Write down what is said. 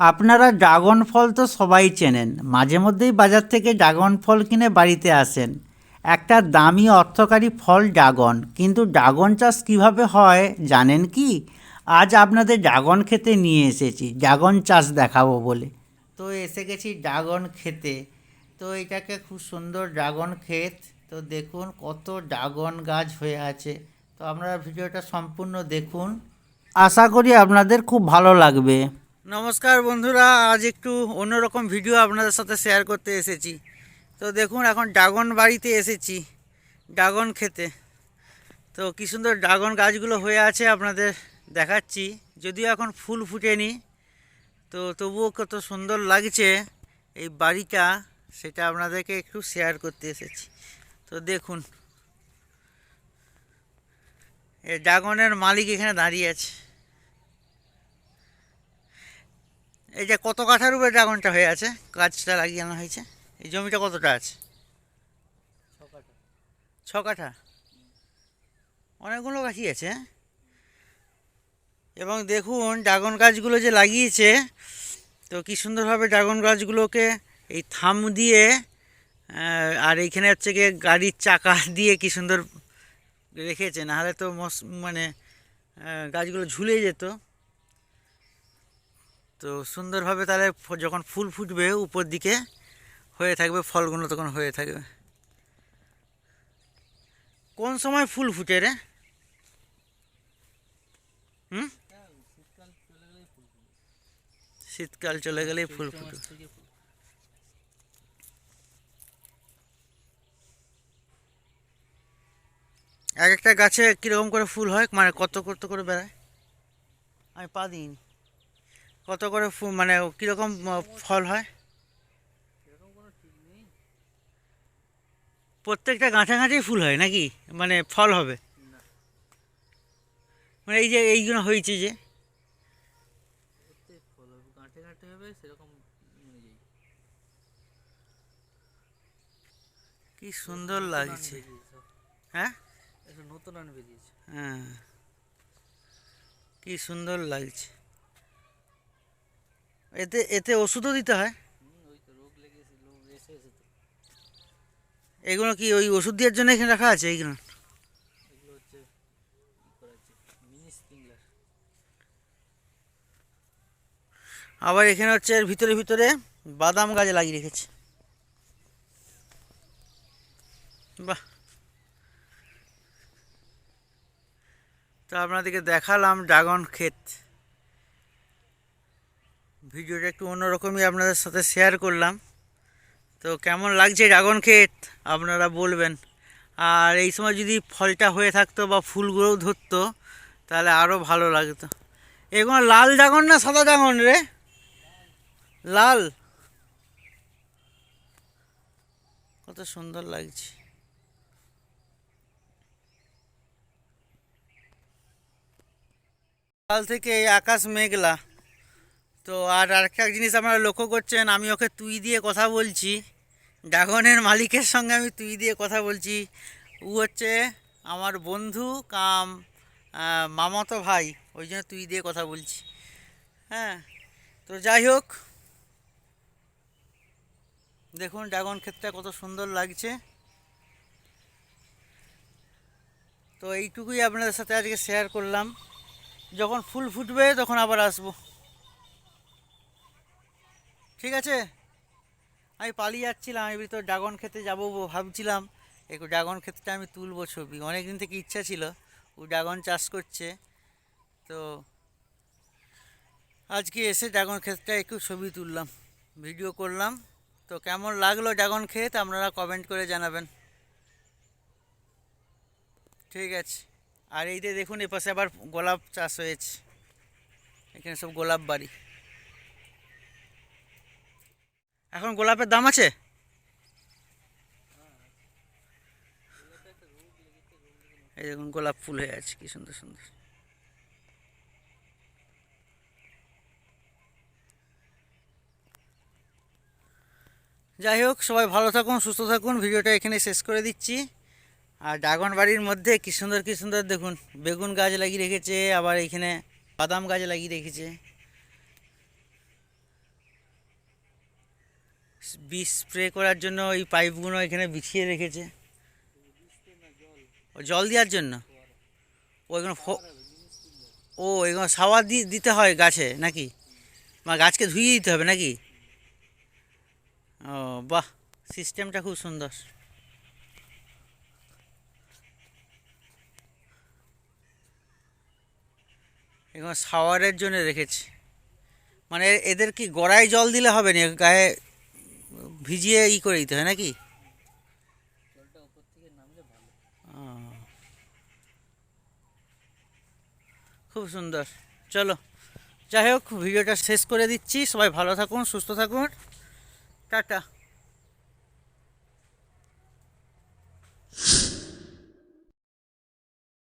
আপনারা ড্রাগন ফল তো সবাই চেনেন। মাঝে মধ্যেই বাজার থেকে ড্রাগন ফল কিনে বাড়িতে আসেন। একটা দামি অর্থকারী ফল ড্রাগন, কিন্তু ড্রাগন চাষ কীভাবে হয় জানেন কি? আজ আপনাদের ড্রাগন খেতে নিয়ে এসেছি, ড্রাগন চাষ দেখাবো বলে। তো এসে গেছি ড্রাগন খেতে। তো এটাকে খুব সুন্দর ড্রাগন ক্ষেত। তো দেখুন কত ড্রাগন গাছ হয়ে আছে। তো আপনারা ভিডিওটা সম্পূর্ণ দেখুন। আশা করি আপনাদের খুব ভালো লাগবে। নমস্কার বন্ধুরা, আজ একটু অন্যরকম ভিডিও আপনাদের সাথে শেয়ার করতে এসেছি। তো দেখুন, এখন ড্রাগন বাড়িতে এসেছি, ড্রাগন খেতে। তো কী সুন্দর ড্রাগন গাছগুলো হয়ে আছে আপনাদের দেখাচ্ছি। যদিও এখন ফুল ফুটেনি, তো তবুও কত সুন্দর লাগছে এই বাড়িটা, সেটা আপনাদেরকে একটু শেয়ার করতে এসেছি। তো দেখুন, এই ড্রাগনের মালিক এখানে দাঁড়িয়ে আছে। এই যে কত কাঠার উপরে ড্রাগনটা হয়ে আছে? গাছটা লাগিয়ে হয়েছে। এই জমিটা কতটা আছে? ছ কাঠা। অনেকগুলো গাছই আছে? এবং দেখুন ড্রাগন গাছগুলো যে লাগিয়েছে, তো কী সুন্দরভাবে ড্রাগন গাছগুলোকে এই থাম দিয়ে আর এইখানে হচ্ছে গিয়ে গাড়ির চাকা দিয়ে কি সুন্দর রেখেছে। নাহলে তো মস মানে গাছগুলো ঝুলে যেত। তো সুন্দরভাবে তাহলে যখন ফুল ফুটবে উপর দিকে হয়ে থাকবে ফলগুলো তখন হয়ে থাকবে। কোন সময় ফুল ফুটে রে? হুম? শীতকাল চলে গেলেই ফুল ফুটবে এক একটা গাছে কীরকম করে ফুল হয়? মানে কত কত করে বেড়ায়? আমি পা দিইনি। কত করে মানে কীরকম ফল হয়? প্রত্যেকটা গাঁঠা গাঁঠাই ফুল হয় নাকি? মানে ফল হবে? মানে এই যে এইগুলো হয়েছে যে। কি সুন্দর লাগছে। হ্যাঁ? নতুন আন বেরিয়েছে। হ্যাঁ। কি সুন্দর লাগছে। এতে এতে ওষুধও দিতে হয়। এগুলো কি ওই ওষুধ দেওয়ার জন্য এখানে রাখা আছে এইগুলো? আবার এখানে হচ্ছে এর ভিতরে ভিতরে বাদাম গাছ লাগিয়ে রেখেছে। বাহ। তো আপনাদেরকে দেখালাম ড্রাগন ক্ষেত। ভিডিওটা একটু অন্যরকমই আপনাদের সাথে শেয়ার করলাম। তো কেমন লাগছে ড্রাগন ক্ষেত? আপনারা বলবেন। আর এই সময় যদি ফলটা হয়ে থাকতো বা ফুলগুলোও ধরতো, তাহলে আরও ভালো লাগতো। এগুলো লাল ড্রাগন না সাদা ড্রাগন রে? লাল। কত সুন্দর লাগছে। কাল থেকে আকাশ মেঘলা। তো আর আরেকটা জিনিস আপনারা লক্ষ্য করছেন, আমি ওকে তুই দিয়ে কথা বলছি। ড্রাগনের মালিকের সঙ্গে আমি তুই দিয়ে কথা বলছি। ও হচ্ছে আমার বন্ধু কাম মামাতো ভাই, ওই জন্য তুই দিয়ে কথা বলছি। হ্যাঁ তো যাই হোক। দেখুন ড্রাগন ক্ষেতটা কত সুন্দর লাগছে। তো এইটুকুই আপনাদের সাথে আজকে শেয়ার করলাম। যখন ফুল ফুটবে তখন আবার আসব। ঠিক আছে? আমি পালিয়ে যাচ্ছিলাম, আমি তো ড্রাগন খেতে যাব ভাবছিলাম। একটু ড্রাগন ক্ষেতটা আমি তুলবো ছবি। অনেক দিন থেকে ইচ্ছা ছিল, ও ড্রাগন চাষ করছে। তো আজকে এসে ড্রাগন ক্ষেতটা একটু ছবি তুললাম, ভিডিও করলাম। তো কেমন লাগল ড্রাগন ক্ষেত, আপনারা কমেন্ট করে জানাবেন। ঠিক আছে। আর এই যে দেখুন, এপাশে আবার গোলাপ চাষ হয়েছে। এখানে সব গোলাপ বাড়ি। এখন গোলাপের দাম আছে? এই দেখুন, গোলাপ ফুল হয়ে আছে, কি সুন্দর সুন্দর। যাই হোক, সবাই ভালো থাকুন, সুস্থ থাকুন। ভিডিওটা এখানে শেষ করে দিচ্ছি। আর ড্রাগন বাড়ির মধ্যে কি সুন্দর কি সুন্দর, দেখুন। বেগুন গাছ লাগিয়ে রেখেছে, আবার এখানে বাদাম গাছ লাগিয়ে রেখেছে। বিষ স্প্রে করার জন্য ওই পাইপগুলো এখানে বিছিয়ে রেখেছে। ও জল দেওয়ার জন্য? ওইগুলো ফ- ও এগুলো সাওয়ার দিতে হয় গাছে নাকি? মানে গাছকে ধুইয়ে দিতে হবে নাকি? ও, বাহ সিস্টেমটা খুব সুন্দর। এগুলো শাওয়ারের জন্য রেখেছি। মানে এদের কি গড়ায় জল দিলে হবে না? গায়ে ভিজিয়ে ই করে দিতে হয় নাকি। খুব সুন্দর। চলো, যাই হোক, ভিডিওটা শেষ করে দিচ্ছি। সবাই ভালো থাকুন, সুস্থ থাকুন। টাটা।